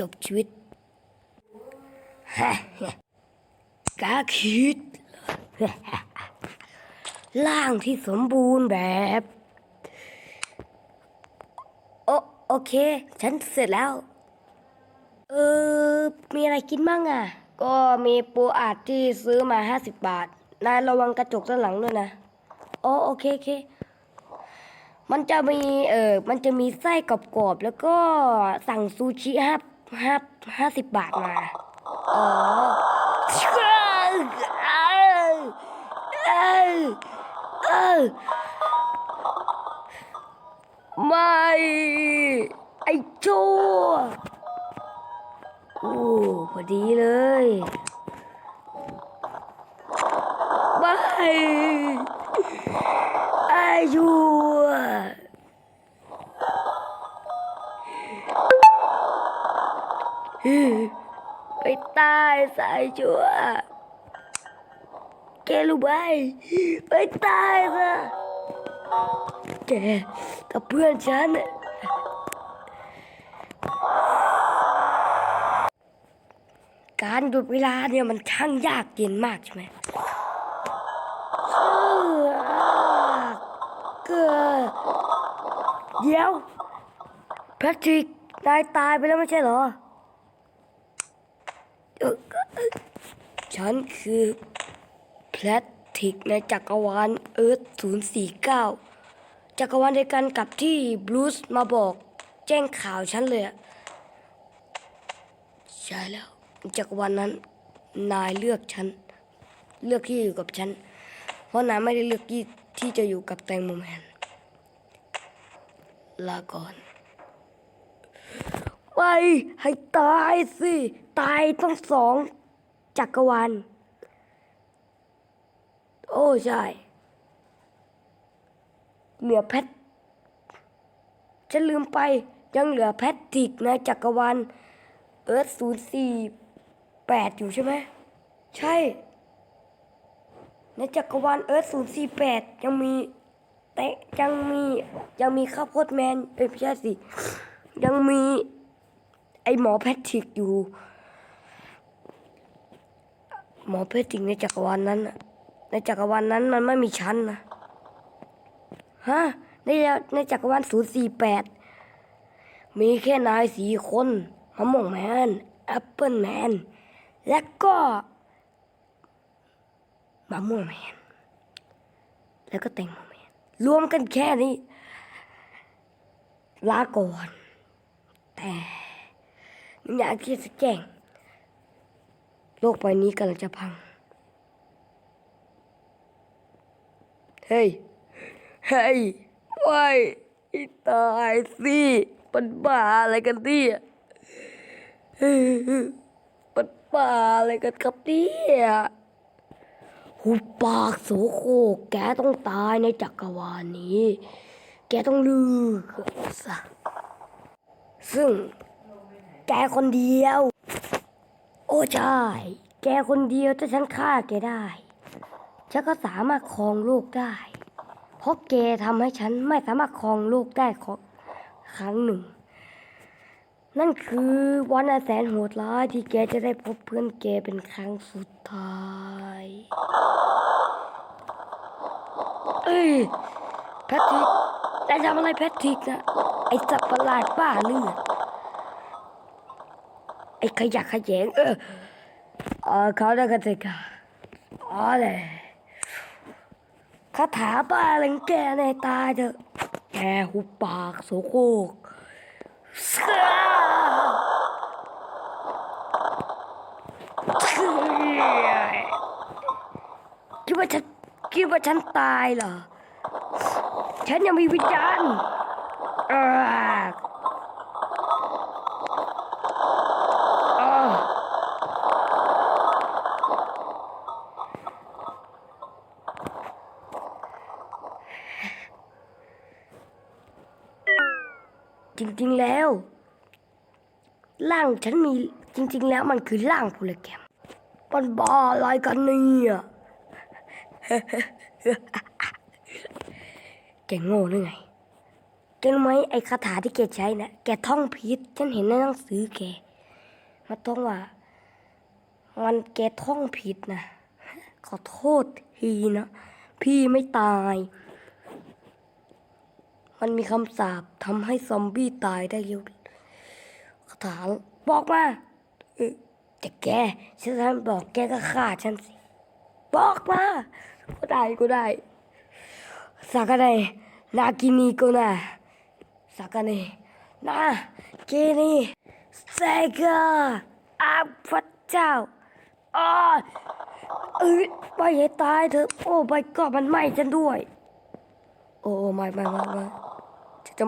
จบชีวิตกาคิด ร่างที่สมบูรณ์แบบ โอโอเค ฉันเสร็จแล้ว เออ มีอะไรกินบ้างอะ ก็มีปูอัดที่ซื้อมาห้าสิบบาท นายระวังกระจกด้านหลังด้วยนะอ๋อโอเคโอเค มันจะมี เออมันจะมีไส้กรอบๆ แล้วก็สั่งซูชิห้า ห้าห้าสิบบาทมาอ๋อเออเออเออไม่ไอ้โจ้โอ้พอดีเลยไม่ ไปตายสายชัวแกรู้ไหมไปตายซะแกกับเพื่อนฉันะการหยุดเวลาเนี่ยมันช่างยากเย็นมากใช่ไหมเออเกิดเดี๋ยวแพทริกนายตายไปแล้วไม่ใช่เหรอ ฉันคือแพทริกในจักรวาลเอิร์ธ049จักรวาลเดียวกันกับที่บลูส์มาบอก แจ้งข่าวฉันเลยอะใช่แล้ว จักรวาลนั้น นายเลือกฉัน เลือกที่อยู่กับฉัน เพราะนายไม่ได้เลือกที่ที่จะอยู่กับแตงโมแมนลาก่อน ไปให้ตายสิ ตายต้องสองจักรวาล โอ้ใช่ เหลือแพทฉันลืมไปยังเหลือแพทริกในจักรวาลเอิร์ธศูนย์สี่แปดอยู่ใช่ไหม ใช่ ในจักรวาลเอิร์ธศูนย์สี่แปดยังมีแต่ยังมียังมีข้าวโพดแมนเอ้ยไม่ใช่สิ ยังมีไอหมอแพทริกอยู่ มอแพทริกในจักรวาลนั้นน่ะในจักรวาลนั้นมันไม่มีชั้นนะฮะในในจักรวาลศูนย์สี่แปดมีแค่นายสี่คนมะม่วงแมนแอปเปิลแมนและก็มะม่วงแมนแล้วก็แตงโมแมนรวมกันแค่นี้ลาก่อนแต่อยากที่จะแจ้ง โลกใบนี้กำลังจะพัง เฮ้ย เฮ้ยไม่ตายสิมันบ้าอะไรกันเนี่ยมันบ้าอะไรกันครับเนี่ยหุบปากโสโครกแกต้องตายในจักรวาลนี้ แกต้องลือซะซึ่งแกคนเดียว ใช่ แกคนเดียวถ้าฉันฆ่าแกได้ ฉันก็สามารถครองโลกได้ เพราะแกทำให้ฉันไม่สามารถครองโลกได้ขอครั้งหนึ่ง นั่นคือวันอันแสนโหดร้ายที่แกจะได้พบเพื่อนแกเป็นครั้งสุดท้ายเอ้ยแพทริกแต่ทำอะไรแพทริกนะไอ้สัตว์ประหลาดบ้าเลือด ไอ้ขยะขยงเออเออเขาได้กันสิค่ะอ๋อเลยคาถาบ้าอะไรของแกในตาเถอะแกหุบปากโสโครกคิดว่าฉันคิดว่าฉันตายเหรอ ฉันยังมีวิญญาณเออเออ จริงๆแล้วร่างฉันมีจริง ๆ แล้วมันคือร่างโพลแกรมมันบ้าอะไรกันเนี่ยแกโง่หรือไงแกรู้ไหมไอ้คาถาที่แกใช้นะแกท่องผิดฉันเห็นในหนังสือแกมันต้องว่ามันแกท่องผิดนะขอโทษทีนะพี่ไม่ตาย มันมีคำสาปทำให้ซอมบี้ตายได้เยอะคาถาบอกมาแต่แกฉันบอกแกก็ฆ่าฉันสิบอกมาก็ได้ก็ได้สักอะไรนากินีก็นะสักอะไรนากินีเซกาอาพระเจ้าอ้าเอ้ยไปให้ตายเถอะ โอ้ไปก็มันไหม้ฉันด้วย โอ้ไม่ไม่ไม่ไม่ จะจะ